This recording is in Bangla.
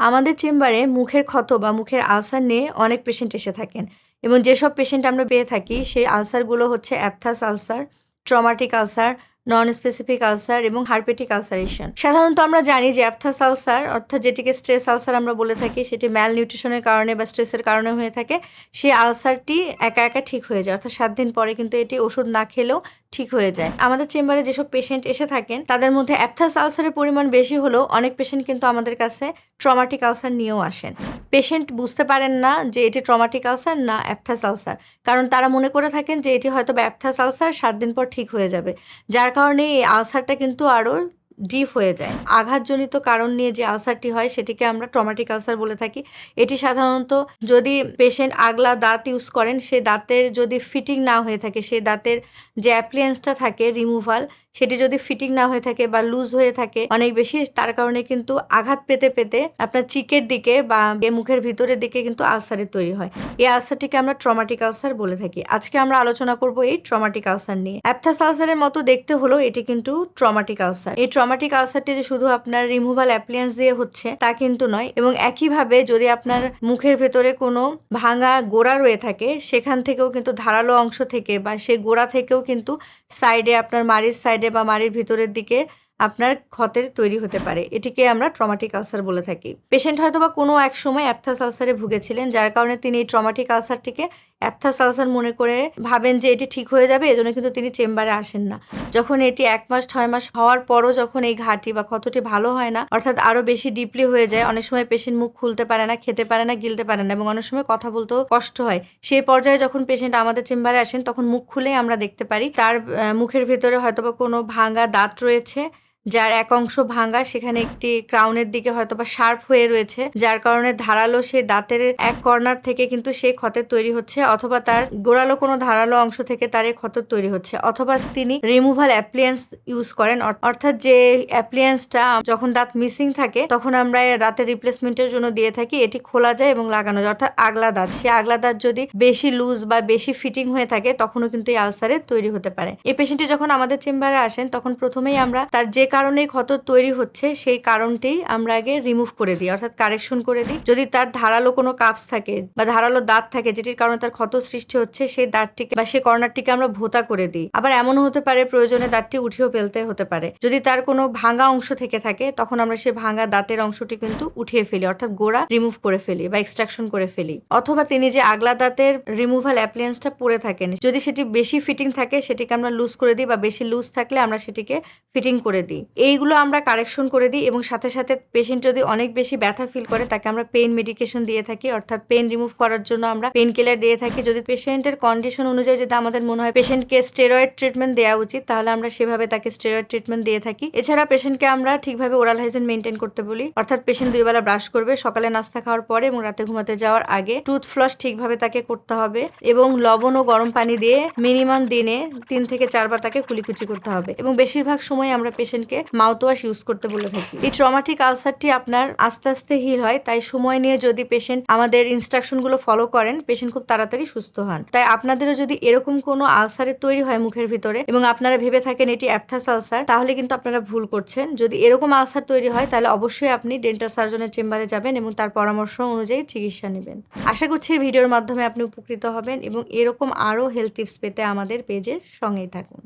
আমাদের চেম্বারে মুখের ক্ষত বা মুখের আলসার নিয়ে অনেক পেশেন্ট এসে থাকেন। এবং যেসব পেশেন্ট আমরা পেয়ে থাকি, সেই আলসারগুলো হচ্ছে aphthous ulcer, traumatic ulcer non specific ulcer এবং হার্পেটিক আলসারেশন সাধারণত আমরা জানি যে অ্যাপথাস আলসার অর্থাৎ যেটিকে স্ট্রেস আলসার আমরা বলে থাকি, সেটি ম্যাল নিউট্রিশনের কারণে বা স্ট্রেসের কারণে হয়ে থাকে। সেই আলসারটি একা একা ঠিক হয়ে যায়, অর্থাৎ সাত দিন পরে কিন্তু এটি ওষুধ না খেলেও ঠিক হয়ে যায়। আমাদের চেম্বারে যেসব পেশেন্ট এসে থাকেন, তাদের মধ্যে অ্যাপথাস আলসারের পরিমাণ বেশি হলেও অনেক পেশেন্ট কিন্তু আমাদের কাছে ট্রমাটিক আলসার নিয়েও আসেন। পেশেন্ট বুঝতে পারেন না যে এটি ট্রমাটিক আলসার না অ্যাপথাস আলসার কারণ তারা মনে করে থাকেন যে এটি হয়তো বা অ্যাপথাস আলসার সাত দিন পর ঠিক হয়ে যাবে। যার কারণে এই আলসারটা কিন্তু আরও ডিপ হয়ে যায়। আঘাতজনিত কারণ নিয়ে যে আলসারটি হয়, সেটিকে আমরা ট্রমাটিক আলসার বলে থাকি। এটি সাধারণত যদি পেশেন্ট আগলা দাঁত ইউজ করেন, সে দাঁতের যদি ফিটিং না হয়ে থাকে সেই দাঁতের যে অ্যাপ্লিয়েন্সটা থাকে রিমুভাল সেটি যদি ফিটিং না হয়ে থাকে বা লুজ হয়ে থাকে, অনেক বেশি, তার কারণে কিন্তু আঘাত পেতে পেতে আপনার চিকের দিকে বা মুখের ভিতরের দিকে কিন্তু আলসারের তৈরি হয়। এই আলসারটিকে আমরা ট্রমাটিক আলসার বলে থাকি। আজকে আমরা আলোচনা করব এই ট্রমাটিক আলসার নিয়ে। অ্যাপথাস আলসারের মতো দেখতে হলো এটি কিন্তু ট্রমাটিক আলসার এই ট্রমাটিক আলসারটি যে শুধু আপনার রিমুভাল অ্যাপ্লিয়েন্স দিয়ে হচ্ছে, তা কিন্তু নয়। এবং একইভাবে যদি আপনার মুখের ভেতরে কোনো ভাঙা গোড়া রয়ে থাকে, সেখান থেকেও কিন্তু ধারালো অংশ থেকে বা সেই গোড়া থেকেও কিন্তু সাইডে আপনার মাড়ির সাইডে বা মাড়ির ভিতরের দিকে আপনার ক্ষতের তৈরি হতে পারে। এটিকে আমরা ট্রমাটিক আলসার বলে থাকি। পেশেন্ট হয়তো বা কোনো এক সময় অ্যাপথাস আলসারে ভুগেছিলেন, যার কারণে তিনি এই ট্রমাটিক আলসারটিকে অ্যাপথাস আলসার মনে করে ভাবেন যে এটি ঠিক হয়ে যাবে, এজন্য কিন্তু তিনি চেম্বারে আসেন না। যখন এটি এক মাস, ছয় মাস হওয়ার পরও যখন এই ঘাটি বা ক্ষতটি ভালো হয় না, অর্থাৎ আরও বেশি ডিপলি হয়ে যায়, অনেক সময় পেশেন্ট মুখ খুলতে পারে না, খেতে পারে না, গিলতে পারে না, এবং অনেক সময় কথা বলতেও কষ্ট হয়। সেই পর্যায়ে যখন পেশেন্ট আমাদের চেম্বারে আসেন, তখন মুখ খুলেই আমরা দেখতে পারি, তার মুখের ভেতরে হয়তোবা কোনো ভাঙা দাঁত রয়েছে যার এক অংশ ভাঙা, সেখানে একটি ক্রাউনের দিকে হয়তো বা শার্প হয়ে রয়েছে, যার কারণে ধারালো সেই দাঁতের এক কর্নার থেকে কিন্তু সেই ক্ষতের তৈরি হচ্ছে, অথবা তার গোড়ালো কোনো ধারালো অংশ থেকে তার এই ক্ষত তৈরি হচ্ছে, অথবা তিনি রিমুভাল অ্যাপ্লিয়েন্স ইউজ করেন। অর্থাৎ যে অ্যাপ্লিয়েন্সটা যখন দাঁত মিসিং থাকে, তখন আমরা দাঁতের রিপ্লেসমেন্টের জন্য দিয়ে থাকি, এটি খোলা যায় এবং লাগানো যায়, অর্থাৎ আগলা দাঁত। সেই আগলা দাঁত যদি বেশি লুজ বা বেশি ফিটিং হয়ে থাকে, তখনও কিন্তু এই আলসারের তৈরি হতে পারে। এই পেশেন্টটি যখন আমাদের চেম্বারে আসেন, তখন প্রথমেই আমরা তার যে কারণে ক্ষত তৈরি হচ্ছে, সেই কারণটি আমরা আগে রিমুভ করে দিই, অর্থাৎ কারেকশন করে দিই। যদি তার ধারালো কোনো কাপস থাকে বা ধারালো দাঁত থাকে যেটির কারণে তার ক্ষত সৃষ্টি হচ্ছে, সেই দাঁতটিকে বা সেই কর্নারটিকে আমরা ভোতা করে দিই। আবার এমনও হতে পারে, প্রয়োজনে দাঁতটি উঠিয়েও ফেলতে হতে পারে। যদি তার কোনো ভাঙা অংশ থেকে থাকে, তখন আমরা সেই ভাঙা দাঁতের অংশটি কিন্তু উঠিয়ে ফেলি, অর্থাৎ গোড়া রিমুভ করে ফেলি বা এক্সট্রাকশন করে ফেলি। অথবা তিনি যে আগলা দাঁতের রিমুভাল অ্যাপ্লিয়েন্সটা পরে থাকেন, যদি সেটি বেশি ফিটিং থাকে, সেটিকে আমরা লুজ করে দিই বা বেশি লুজ থাকলে আমরা সেটিকে ফিটিং করে দিই। এইগুলো আমরা কারেকশন করে দিই এবং সাথে সাথে পেশেন্ট যদি অনেক বেশি ব্যথা ফিল করে, তাকে আমরা পেইন মেডিকেশন দিয়ে থাকি। অর্থাৎ পেইন রিমুভ করার জন্য আমরা পেইন কিলার দিয়ে থাকি। যদি পেশেন্টের কন্ডিশন অনুযায়ী যদি আমাদের মনে হয় পেশেন্টকে স্টেরয়েড ট্রিটমেন্ট দেওয়া উচিত, তাহলে আমরা সেভাবে তাকে স্টেরয়েড ট্রিটমেন্ট দিয়ে থাকি। এছাড়া পেশেন্টকে আমরা ঠিকভাবে ওরাল হাইজেন মেনটেন করতে বলি। অর্থাৎ পেশেন্ট দুই বেলা ব্রাশ করবে, সকালে নাস্তা খাওয়ার পরে এবং রাতে ঘুমাতে যাওয়ার আগে টুথ ফ্লস ঠিকভাবে তাকে করতে হবে এবং লবণ ও গরম পানি দিয়ে মিনিমাম দিনে তিন থেকে চারবার তাকে কুলিকুচি করতে হবে। এবং বেশিরভাগ সময় আমরা পেশেন্টকে মাউথওয়াশ ইউজ করতে বলে থাকি। এই ট্রমাটিক আলসারটি আপনার আস্তে আস্তে হিল হয়, তাই সময় নিয়ে যদি পেশেন্ট আমাদের ইনস্ট্রাকশনগুলো ফলো করেন পেশেন্ট খুব তাড়াতাড়ি সুস্থ হন। তাই আপনাদেরও যদি এরকম কোনো আলসারের তৈরি হয় মুখের ভিতরে এবং আপনারা ভেবে থাকেন এটি অ্যাপথাস আলসার তাহলে কিন্তু আপনারা ভুল করছেন। যদি এরকম আলসার তৈরি হয়, তাহলে অবশ্যই আপনি ডেন্টাল সার্জনের চেম্বারে যাবেন এবং তার পরামর্শ অনুযায়ী চিকিৎসা নেবেন। আশা করছি ভিডিওর মাধ্যমে আপনি উপকৃত হবেন এবং এরকম আরও হেলথ টিপস পেতে আমাদের পেজের সঙ্গেই থাকুন।